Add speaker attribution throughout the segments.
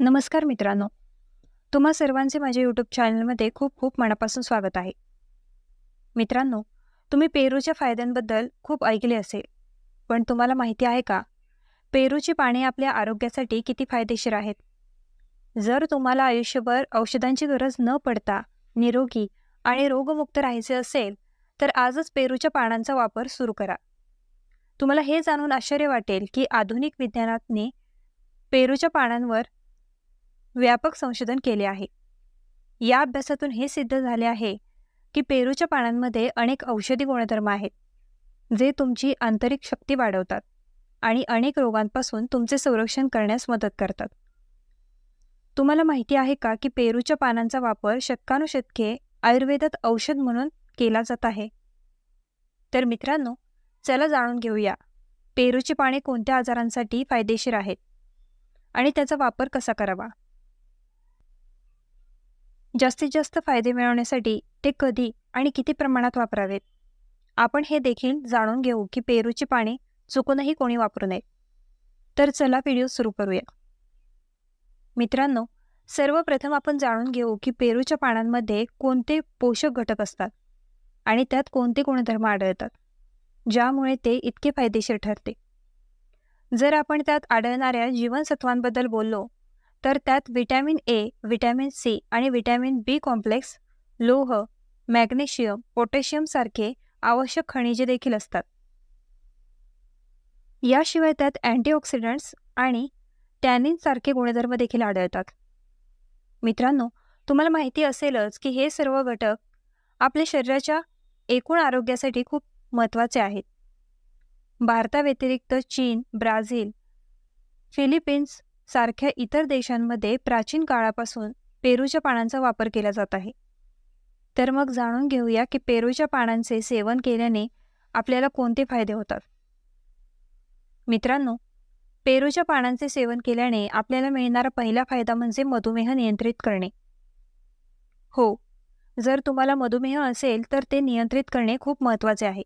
Speaker 1: नमस्कार मित्रांनो. तुम्हा सर्वांचे माझ्या यूट्यूब चॅनलमध्ये खूप खूप मनापासून स्वागत आहे. मित्रांनो तुम्ही पेरूच्या फायद्यांबद्दल खूप ऐकले असेल पण तुम्हाला माहिती आहे का? पेरूची पाने आपल्या आरोग्यासाठी किती फायदेशीर आहेत? जर तुम्हाला आयुष्यभर औषधांची गरज न पडता निरोगी आणि रोगमुक्त राहायचे असेल तर आजच पेरूच्या पानांचा वापर सुरू करा. तुम्हाला हे जाणून आश्चर्य वाटेल की आधुनिक विज्ञानाने पेरूच्या पानांवर व्यापक संशोधन केले आहे. या अभ्यासातून हे सिद्ध झाले आहे की पेरूच्या पानांमध्ये अनेक औषधी गुणधर्म आहेत जे तुमची आंतरिक शक्ती वाढवतात आणि अनेक रोगांपासून तुमचे संरक्षण करण्यास मदत करतात. तुम्हाला माहिती आहे का की पेरूच्या पानांचा वापर शतकानुशतके आयुर्वेदात औषध म्हणून केला जात आहे? तर मित्रांनो चला जाणून घेऊया पेरूची पाने कोणत्या आजारांसाठी फायदेशीर आहेत आणि त्याचा वापर कसा करावा? जास्तीत जास्त फायदे मिळवण्यासाठी ते कधी आणि किती प्रमाणात वापरावेत? आपण हे देखील जाणून घेऊ की पेरूची पाने चुकूनही कोणी वापरू नये. तर चला व्हिडिओ सुरू करूया. मित्रांनो सर्वप्रथम आपण जाणून घेऊ की पेरूच्या पानांमध्ये कोणते पोषक घटक असतात आणि त्यात कोणते गुणधर्म आढळतात ज्यामुळे ते इतके फायदेशीर ठरते. जर आपण त्यात आढळणाऱ्या जीवनसत्वांबद्दल बोललो तर त्यात विटॅमिन ए विटॅमिन सी आणि विटॅमिन बी कॉम्प्लेक्स लोह मॅग्नेशियम पोटॅशियम सारखे आवश्यक खनिजे देखील असतात. याशिवाय त्यात अँटीऑक्सिडंट्स आणि टॅनिन सारखे गुणधर्म देखील आढळतात. मित्रांनो तुम्हाला माहिती असेलच की हे सर्व घटक आपल्या शरीराच्या एकूण आरोग्यासाठी खूप महत्त्वाचे आहेत. भारताव्यतिरिक्त चीन ब्राझील फिलिपिन्स सारख्या इतर देशांमध्ये प्राचीन काळापासून पेरूच्या पानांचा वापर केला जात आहे. तर मग जाणून घेऊया की पेरूच्या पानांचे सेवन केल्याने आपल्याला कोणते फायदे होतात? मित्रांनो पेरूच्या पानांचे सेवन केल्याने आपल्याला मिळणारा पहिला फायदा म्हणजे मधुमेह नियंत्रित करणे. हो जर तुम्हाला मधुमेह असेल तर ते नियंत्रित करणे खूप महत्त्वाचे आहे.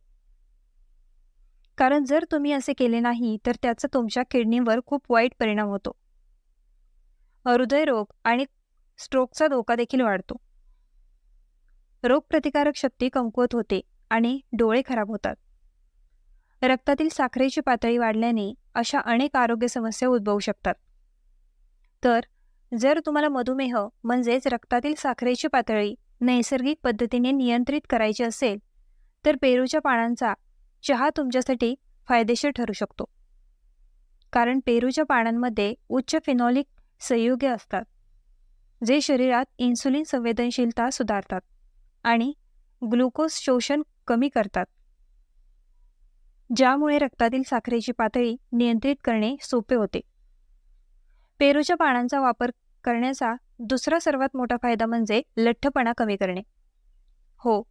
Speaker 1: कारण जर तुम्ही असे केले नाही तर त्याचा तुमच्या किडनीवर खूप वाईट परिणाम होतो. हृदयरोग आणि स्ट्रोकचा धोका देखील वाढतो. रोगप्रतिकारक शक्ती कमकुवत होते आणि डोळे खराब होतात. रक्तातील साखरेची पातळी वाढल्याने अशा अनेक आरोग्य समस्या उद्भवू शकतात. तर जर तुम्हाला मधुमेह म्हणजेच रक्तातील साखरेची पातळी नैसर्गिक पद्धतीने नियंत्रित करायची असेल तर पेरूच्या पानांचा चहा तुमच्यासाठी फायदेशीर ठरू शकतो. कारण पेरूच्या पानांमध्ये उच्च फिनॉलिक संयुगे असतात जे शरीरात इन्सुलिन संवेदनशीलता सुधारतात आणि ग्लुकोज शोषण कमी करतात ज्यामुळे रक्तातील साखरेची पातळी नियंत्रित करणे सोपे होते. पेरूच्या पानांचा वापर करण्याचा दुसरा सर्वात मोठा फायदा म्हणजे लठ्ठपणा कमी करणे. हो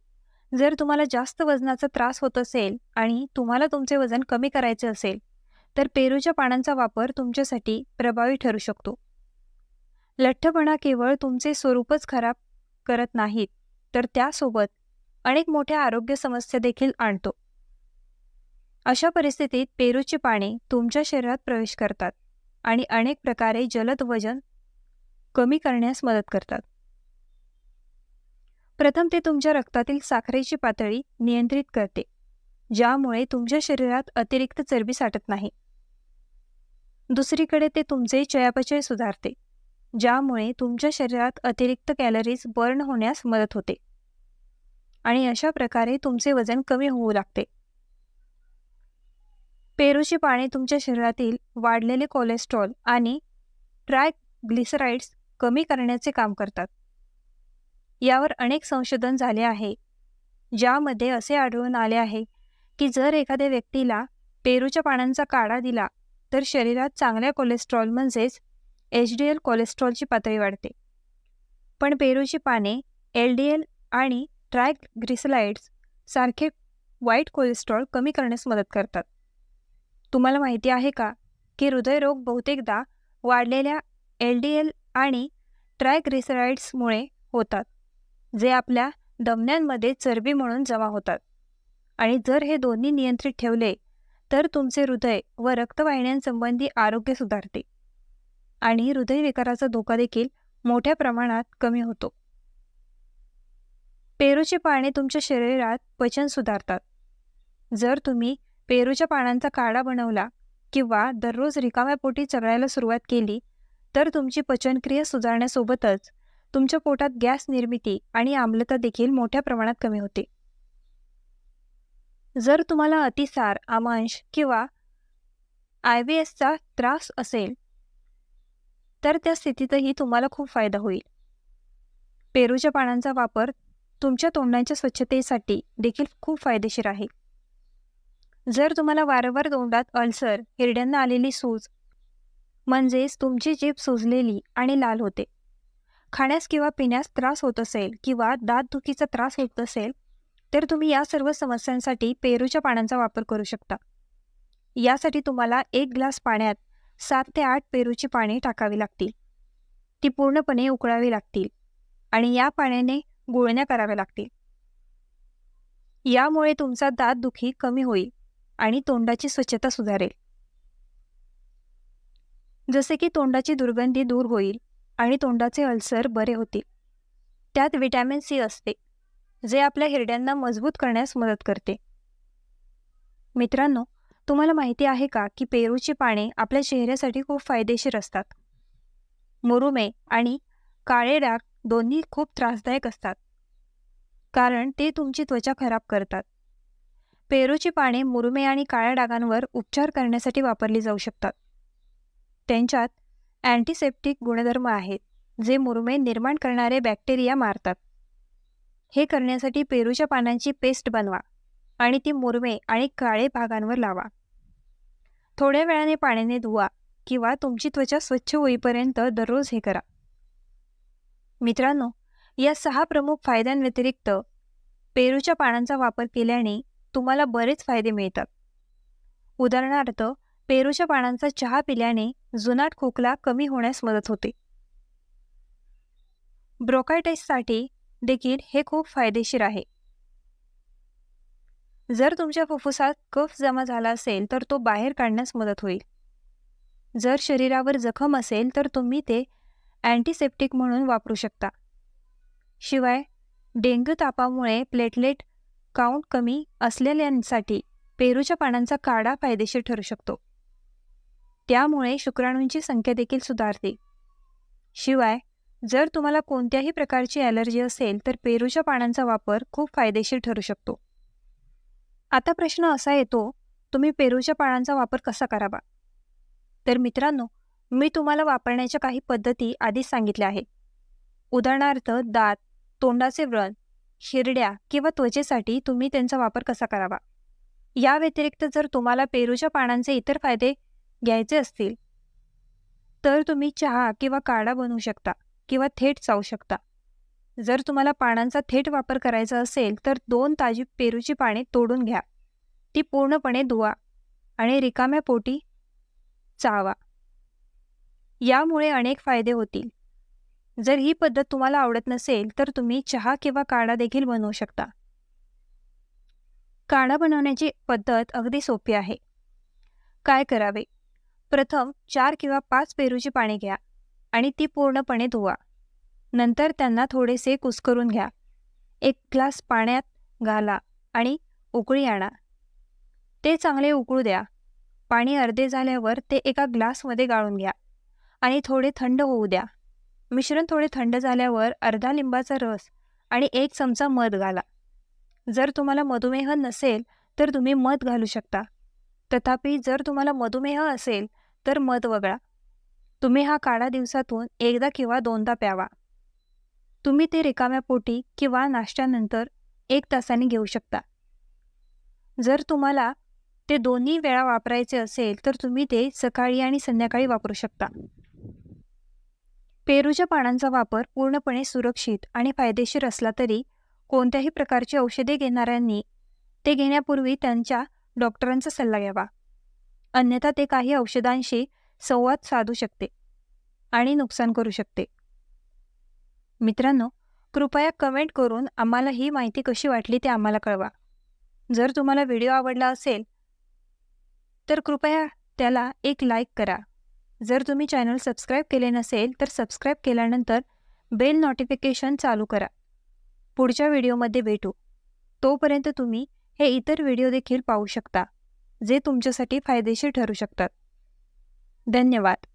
Speaker 1: जर तुम्हाला जास्त वजनाचा त्रास होत असेल आणि तुम्हाला तुमचे वजन कमी करायचे असेल तर पेरूच्या पानांचा वापर तुमच्यासाठी प्रभावी ठरू शकतो. लठ्ठपणा केवळ तुमचे स्वरूपच खराब करत नाहीत तर त्यासोबत अनेक मोठ्या आरोग्य समस्या देखील आणतो. अशा परिस्थितीत पेरूची पाने तुमच्या शरीरात प्रवेश करतात आणि अनेक प्रकारे जलद वजन कमी करण्यास मदत करतात. प्रथम ते तुमच्या रक्तातील साखरेची पातळी नियंत्रित करते ज्यामुळे तुमच्या शरीरात अतिरिक्त चरबी साठत नाही. दुसरीकडे ते तुमचे चयापचय सुधारते. ज्यामुळे तुमच्या शरीरात अतिरिक्त कॅलरीज बर्न होण्यास मदत होते. आणि अशा प्रकारे तुमचे वजन कमी होऊ लागते. पेरूची पाने तुमच्या शरीरातील वाढलेले कोलेस्ट्रॉल आणि ट्रायग्लिसराइड्स कमी करण्याचे काम करतात. यावर अनेक संशोधन झाले आहे. ज्यामध्ये असे आढळून आले आहे की जर एखाद्या व्यक्तीला पेरूच्या पानांचा काढा दिला तर शरीरात चांगल्या कोलेस्ट्रॉल म्हणजेच एच डी एल कोलेस्ट्रॉलची पातळी वाढते. पण पेरूची पाने एल डी एल आणि ट्रायग्लिसराइड्स सारखे वाईट कोलेस्ट्रॉल कमी करण्यास मदत करतात. तुम्हाला माहिती आहे का की हृदयरोग बहुतेकदा वाढलेल्या एल डी एल आणि ट्रायग्लिसराइड्समुळे होतात जे आपल्या दमन्यांमध्ये चरबी म्हणून जमा होतात. आणि जर हे दोन्ही नियंत्रित ठेवले तर तुमचे हृदय व रक्तवाहिन्यांसंबंधी आरोग्य सुधारते. आणि हृदयविकाराचा धोका देखील मोठ्या प्रमाणात कमी होतो. पेरूची पाने तुमच्या शरीरात पचन सुधारतात. जर तुम्ही पेरूच्या पानांचा काढा बनवला किंवा दररोज रिकाम्या पोटी चघळायला सुरुवात केली तर तुमची पचनक्रिया सुधारण्यासोबतच तुमच्या पोटात गॅस निर्मिती आणि आम्लता देखील मोठ्या प्रमाणात कमी होते. जर तुम्हाला अतिसार आमांश किंवा आय व्ही एसचा त्रास असेल तर त्या स्थितीतही तुम्हाला खूप फायदा होईल. पेरूच्या पानांचा वापर तुमच्या तोंडाच्या स्वच्छतेसाठी देखील खूप फायदेशीर आहे. जर तुम्हाला वारंवार तोंडात अल्सर हिरड्यांना आलेली सूज म्हणजेच तुमची जीभ सुजलेली आणि लाल होते. खाण्यास किंवा पिण्यास त्रास होत असेल किंवा दातदुखीचा त्रास होत असेल तर तुम्ही या सर्व समस्यांसाठी पेरूच्या पानांचा वापर करू शकता. यासाठी तुम्हाला एक ग्लास पाण्यात सात ते आठ पेरूची पाने टाकावी लागतील. ती पूर्णपणे उकळावी लागतील आणि या पाण्याने गुळण्या कराव्या लागतील. यामुळे तुमचा दातदुखी कमी होईल आणि तोंडाची स्वच्छता सुधारेल. जसे की तोंडाची दुर्गंधी दूर होईल आणि तोंडाचे अल्सर बरे होतील. त्यात विटॅमिन सी असते जे आपल्या हिरड्यांना मजबूत करण्यास मदत करते. मित्रांनो तुम्हाला माहिती आहे का की पेरूची पाने आपल्या चेहऱ्यासाठी खूप फायदेशीर असतात? मुरुमे आणि काळे डाग दोन्ही खूप त्रासदायक असतात. कारण ते तुमची त्वचा खराब करतात. पेरूची पाने मुरुमे आणि काळ्या डागांवर उपचार करण्यासाठी वापरली जाऊ शकतात. त्यांच्यात अँटीसेप्टिक गुणधर्म आहेत जे मुरुमे निर्माण करणारे बॅक्टेरिया मारतात. हे करण्यासाठी पेरूच्या पानांची पेस्ट बनवा आणि ती मुरमे आणि काळे भागांवर लावा. थोड्या वेळाने पाण्याने धुवा किंवा तुमची त्वचा स्वच्छ होईपर्यंत दररोज हे करा. मित्रांनो या सहा प्रमुख फायद्यांव्यतिरिक्त पेरूच्या पानांचा वापर केल्याने तुम्हाला बरेच फायदे मिळतात. उदाहरणार्थ पेरूच्या पानांचा चहा पिल्याने जुनाट खोकला कमी होण्यास मदत होते. ब्रोकायटाईससाठी देखील हे खूप फायदेशीर आहे. जर तुमच्या फुफ्फुसात कफ जमा झाला असेल तर तो बाहेर काढण्यास मदत होईल. जर शरीरावर जखम असेल तर तुम्ही ते अँटीसेप्टिक म्हणून वापरू शकता. शिवाय डेंग्यू तापामुळे प्लेटलेट काउंट कमी असलेल्यांसाठी पेरूच्या पानांचा काढा फायदेशीर ठरू शकतो. त्यामुळे शुक्राणूंची संख्या देखील सुधारते. शिवाय जर तुम्हाला कोणत्याही प्रकारची ॲलर्जी असेल तर पेरूच्या पानांचा वापर खूप फायदेशीर ठरू शकतो. आता प्रश्न असा येतो तुम्ही पेरूच्या पानांचा वापर कसा करावा? तर मित्रांनो मी तुम्हाला वापरण्याच्या काही पद्धती आधीच सांगितल्या आहेत उदाहरणार्थ दात तोंडाचे व्रण शिरड्या किंवा त्वचेसाठी तुम्ही त्यांचा वापर कसा करावा? या व्यतिरिक्त जर तुम्हाला पेरूच्या पानांचे इतर फायदे घ्यायचे असतील तर तुम्ही चहा किंवा काढा बनवू शकता किंवा थेट चावू शकता. जर तुम्हाला पानांचा थेट वापर करायचा असेल तर दोन ताजी पेरूची पाने तोडून घ्या. ती पूर्णपणे धुवा आणि रिकाम्या पोटी चावा. यामुळे अनेक फायदे होतील. जर ही पद्धत तुम्हाला आवडत नसेल तर तुम्ही चहा किंवा काढा देखील बनवू शकता. काढा बनवण्याची पद्धत अगदी सोपी आहे. काय करावे? प्रथम चार किंवा पाच पेरूची पाने घ्या आणि ती पूर्णपणे धुवा. नंतर त्यांना थोडेसे कुस्करून घ्या. एक ग्लास पाण्यात घाला आणि उकळी आणा. ते चांगले उकळू द्या. पाणी अर्धे झाल्यावर ते एका ग्लासमध्ये गाळून घ्या आणि थोडे थंड होऊ द्या. मिश्रण थोडे थंड झाल्यावर अर्धा लिंबाचा रस आणि एक चमचा मध घाला. जर तुम्हाला मधुमेह नसेल तर तुम्ही मध घालू शकता. तथापि जर तुम्हाला मधुमेह असेल तर मध वगळा. तुम्ही हा काढा दिवसातून एकदा किंवा दोनदा प्यावा. तुम्ही ते रिकाम्या पोटी किंवा नाश्त्यानंतर एक तासाने घेऊ शकता. जर तुम्हाला ते दोन्ही वेळा वापरायचे असेल तर तुम्ही ते सकाळी आणि संध्याकाळी वापरू शकता. पेरूच्या पानांचा वापर पूर्णपणे सुरक्षित आणि फायदेशीर असला तरी कोणत्याही प्रकारची औषधे घेणाऱ्यांनी ते घेण्यापूर्वी त्यांच्या डॉक्टरांचा सल्ला घ्यावा. अन्यथा ते काही औषधांशी संवाद साधू शकते आणि नुकसान करू शकते. मित्रांनो कृपया कमेंट करून आम्हाला ही माहिती कशी वाटली ते आम्हाला कळवा. जर तुम्हाला व्हिडिओ आवडला असेल तर कृपया त्याला एक लाईक करा. जर तुम्ही चॅनल सबस्क्राईब केले नसेल तर सबस्क्राईब केल्यानंतर बेल नोटिफिकेशन चालू करा. पुढच्या व्हिडिओमध्ये भेटू. तोपर्यंत तुम्ही हे इतर व्हिडिओ देखील पाहू शकता जे तुमच्यासाठी फायदेशीर ठरू शकतात. धन्यवाद.